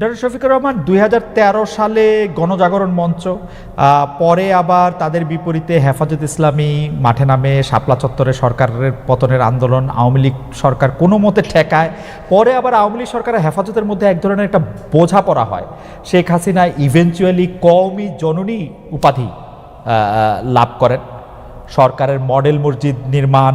Doctor Shafiqur Rahman, দুই হাজার তেরো সালে গণজাগরণ মঞ্চ পরে আবার তাদের বিপরীতে হেফাজত ইসলামী মাঠে নামে শাপলা চত্বরে সরকারের পতনের আন্দোলন, আওয়ামী লীগ সরকার কোনো মতে ঠেকায়। পরে আবার আওয়ামী লীগ সরকারের হেফাজতের মধ্যে এক ধরনের একটা বোঝা পড়া হয়। শেখ হাসিনা ইভেনচুয়ালি কওমি জননী উপাধি লাভ করেন। সরকারের মডেল মসজিদ নির্মাণ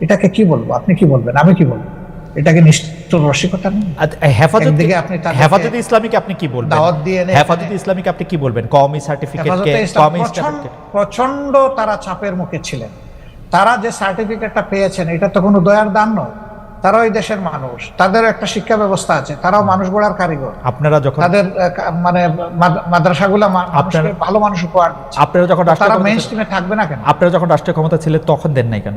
এটাকে কি বলব? আপনি কি বলবেন? আমি কি বলব? এটাকে নিষ্ঠুর রসিকতা হেফাজত একদিকে আপনি হেফাজতে ইসলামীকে আপনি কি বলবেন? দাওয়াত দিয়ে হেফাজতে ইসলামীকে আপনি কি বলবেন? কওমি হেফাজতে ইসলাম কওমি প্রচন্ড- সার্টিফিকেট প্রচণ্ড তারা চাপের মুখে ছিলেন। তারা যে সার্টিফিকেটটা পেয়েছেন এটা তো কোনো দয়ার দান নয়। তারা ওই দেশের মানুষ। তাদের একটা শিক্ষা ব্যবস্থা আছে। তারাও মানুষ গড়ার কারিগর। আপনারা যখন তাদের মানে মাদ- মাদ্রাসাগুলা আপনারা- ভালো মানুষ উপহার আপনারা যখন তারা মেইন স্ট্রিমে থাকবে না কেন? আপনারা যখন রাষ্ট্রীয় ক্ষমতা ছিলেন তখন দেন নাই কেন?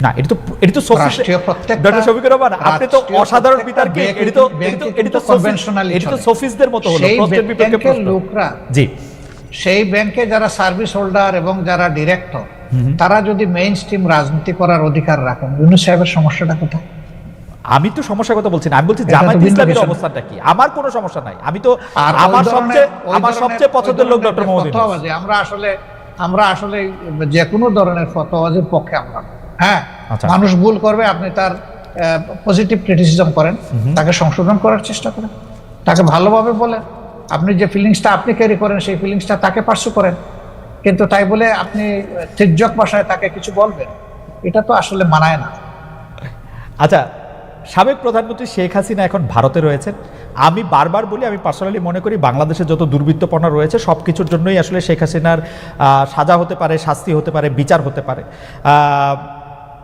না এটা তো এটা তো রাষ্ট্রীয় প্রত্যেকটা- ডক্টর রহমান আপনি তো অসাধারণ প্রত্যেকটা এটা তো এটা তো- এটা কিন্তু তো সফিস- conventionally এটা তো সফিসদের মতো হলো সেই বিপক্ষে লোকরা জি। সেই ব্যাংকে যারা সার্ভিস হোল্ডার এবং যারা ডিরেক্টর তারা যদি মেইন স্ট্রিম রাজনীতি করার অধিকার রাখেন ইউনুস সাহেবের সমস্যাটা কোথায়? আমি তো সমস্যার কথা বলছি না আমি বলছি জামায়াত ইসলামের অবস্থানটা কি? আমার কোনো সমস্যা নাই। আমি তো আমার সবচেয়ে আমার সবচেয়ে পছন্দের লোক ডক্টর মোহাম্মদ আমরা আসলে আমরা আসলে যে কোনো ধরনের ফতোয়াজির পক্ষে আমরা। হ্যাঁ আচ্ছা। মানুষ ভুল করবে আপনি তার পজিটিভ ক্রিটিসিজম করেন তাকে সংশোধন করার চেষ্টা করেন। তাকে ভালোভাবে বলেন আপনি যে ফিলিংসটা আপনি ক্যারি করেন সেই ফিলিংসটা তাকে পার্সু করেন। কিন্তু তাই বলে আপনি তির্যক ভাষায় তাকে কিছু বলবেন এটা তো আসলে মানায় না। আচ্ছা সাবেক প্রধানমন্ত্রী শেখ হাসিনা এখন ভারতে রয়েছেন। আমি বারবার বলি আমি পার্সোনালি মনে করি বাংলাদেশে যত দুর্বৃত্তপনা রয়েছে সব কিছুর জন্যই আসলে শেখ হাসিনার সাজা হতে পারে শাস্তি হতে পারে বিচার হতে পারে।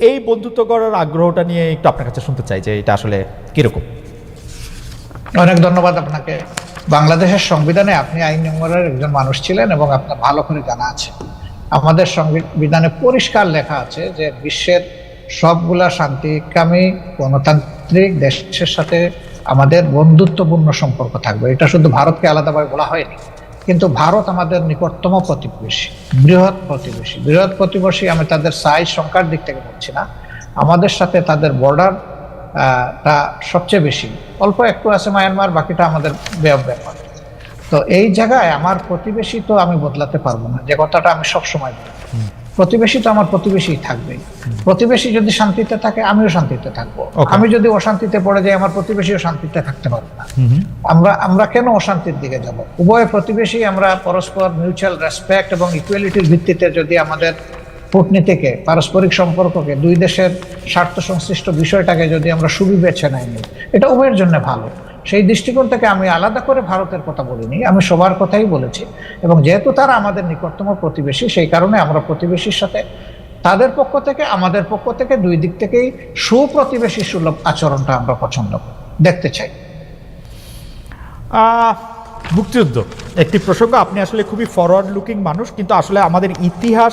এই বন্ধুত্ব করার আগ্রহটা নিয়ে একটু আপনার কাছে শুনতে চাই যে এটা আসলে কীরকম। অনেক ধন্যবাদ আপনাকে। বাংলাদেশের সংবিধানে আপনি আইন নম্বরের একজন মানুষ ছিলেন এবং আপনার ভালো করে জানা আছে। আমাদের সংবিধানে পরিষ্কার লেখা আছে যে বিশ্বের সবগুলা শান্তিকামী গণতান্ত্রিক দেশের সাথে আমাদের বন্ধুত্বপূর্ণ সম্পর্ক থাকবে। এটা শুধু ভারতকে আলাদাভাবে বলা হয়নি। কিন্তু ভারত আমাদের নিকটতম প্রতিবেশী, বৃহৎ প্রতিবেশী। বৃহৎ প্রতিবেশী, আমি তাদের সাইজ সংখ্যার দিক থেকে বলছি না। আমাদের সাথে তাদের বর্ডার তা সবচেয়ে বেশি। অল্প একটু আছে মায়ানমার বাকিটা আমাদের ব্যয় ব্যাপার তো এই জায়গায় আমার প্রতিবেশী তো আমি বদলাতে পারব না। যে কথাটা আমি সবসময় বলি। প্রতিবেশী তো আমার প্রতিবেশী থাকবে। প্রতিবেশী যদি শান্তিতে থাকে আমিও শান্তিতে থাকব। আমি যদি অশান্তিতে পড়ে যাই আমার প্রতিবেশীও শান্তিতে থাকতে পারবে না। আমরা আমরা কেন অশান্তির দিকে যাব? উভয় প্রতিবেশী আমরা পরস্পর মিউচুয়াল রেসপেক্ট এবং ইকুয়ালিটির ভিত্তিতে যদি আমাদের কূটনীতিকে পারস্পরিক সম্পর্ককে দুই দেশের স্বার্থ সংশ্লিষ্ট বিষয়টাকে যদি আমরা সুবিবেচনায় নিই এটা উভয়ের জন্য ভালো। সেই দৃষ্টিকোণ থেকে আমি আলাদা করে ভারতের কথা বলিনি, আমি সবার কথাই বলেছি। এবং যেহেতু তারা আমাদের নিকটতম প্রতিবেশী, সেই কারণে আমরা প্রতিবেশীর সাথে তাদের পক্ষ থেকে, আমাদের পক্ষ থেকে দুই দিক থেকেই সুপ্রতিবেশী সুলভ আচরণটা আমরা পছন্দ দেখতে চাই। মুক্তিযুদ্ধ। একটি প্রসঙ্গ, আপনি আসলে খুবই ফরওয়ার্ড লুকিং মানুষ, কিন্তু আসলে আমাদের ইতিহাস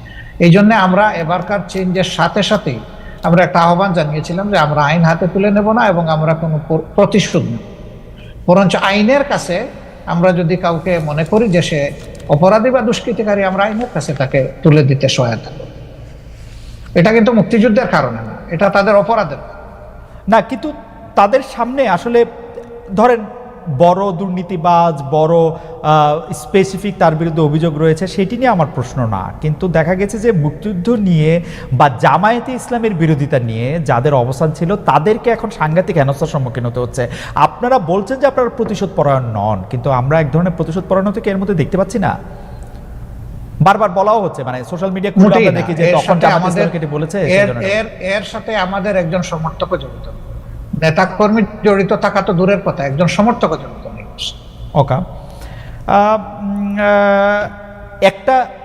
এই জন্য আমরা এবারকার চেঞ্জের সাথে সাথেই আমরা একটা আহ্বান জানিয়েছিলাম যে আমরা আইন হাতে তুলে নেব না এবং আমরা কোনো প্র- প্রতিশোধ নেব বরঞ্চ আইনের কাছে আমরা যদি কাউকে মনে করি যে সে অপরাধী বা দুষ্কৃতিকারী, আমরা আইনের কাছে তাকে তুলে দিতে সহায়তা এটা কিন্তু মুক্তিযুদ্ধের কারণে না, এটা তাদের অপরাধের না, কিন্তু তাদের সামনে আসলে ধরেন বড় দুর্নীতিবাজ বড় স্পেসিফিক তার বিরুদ্ধে অভিযোগ রয়েছে সেটি নিয়ে আমার প্রশ্ন না। কিন্তু দেখা গেছে যে মুক্তিযুদ্ধ নিয়ে বা জামায়াতে ইসলামের বিরোধিতা নিয়ে যাদের অবস্থান ছিল তাদেরকে এখন সাংঘাতিক হেনস্থার সম্মুখীন হতে হচ্ছে। আপনারা বলছেন যে আপনারা প্রতিশোধ পরায়ণ নন কিন্তু আমরা এক ধরনের প্রতিশোধ পরায়ণ থেকে এর মধ্যে দেখতে পাচ্ছি না? বারবার বলাও হচ্ছে মানে সোশ্যাল মিডিয়া খুলে আমরা দেখি যে তখন আমাদের- বলেছে এর এর এর সাথে আমাদের একজন সমর্থক জড়িত। নেতা কর্মী জড়িত থাকা তো দূরের কথা একজন সমর্থক জড়িত নেই ওকা। একটা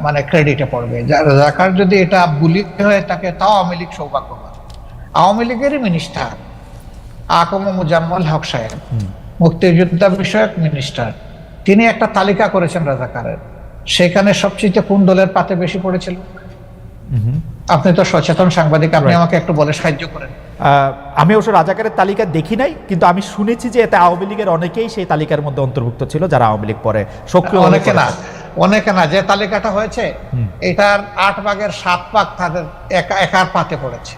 মানে ক্রেডিটে পড়বে। রাজাকার যদি এটা বুলি হয়ে থাকে তাও আওয়ামী লীগ সৌভাগ্যবান। আওয়ামী লীগেরই মিনিস্টার আকম মুজাম্মল হক সাহেব মুক্তিযোদ্ধা বিষয়ক মিনিস্টার তিনি একটা তালিকা করেছেন রাজাকারের। সেখানে সবচেয়ে কোন দলের পাতে বেশি পড়েছিল? আপনি তো সচেতন সাংবাদিক আপনি আমাকে একটু বলে সাহায্য করেন। আহ, আমি অবশ্য রাজাকারের তালিকা দেখি নাই কিন্তু আমি শুনেছি যে এতে আওয়ামী লীগের অনেকেই সেই তালিকার মধ্যে অন্তর্ভুক্ত ছিল যারা আওয়ামী লীগ পরে সক্রিয় অনেকে না। অনেকে না যে তালিকাটা হয়েছে এটার আট ভাগের সাত ভাগ তাদের একা একার পাতে পড়েছে।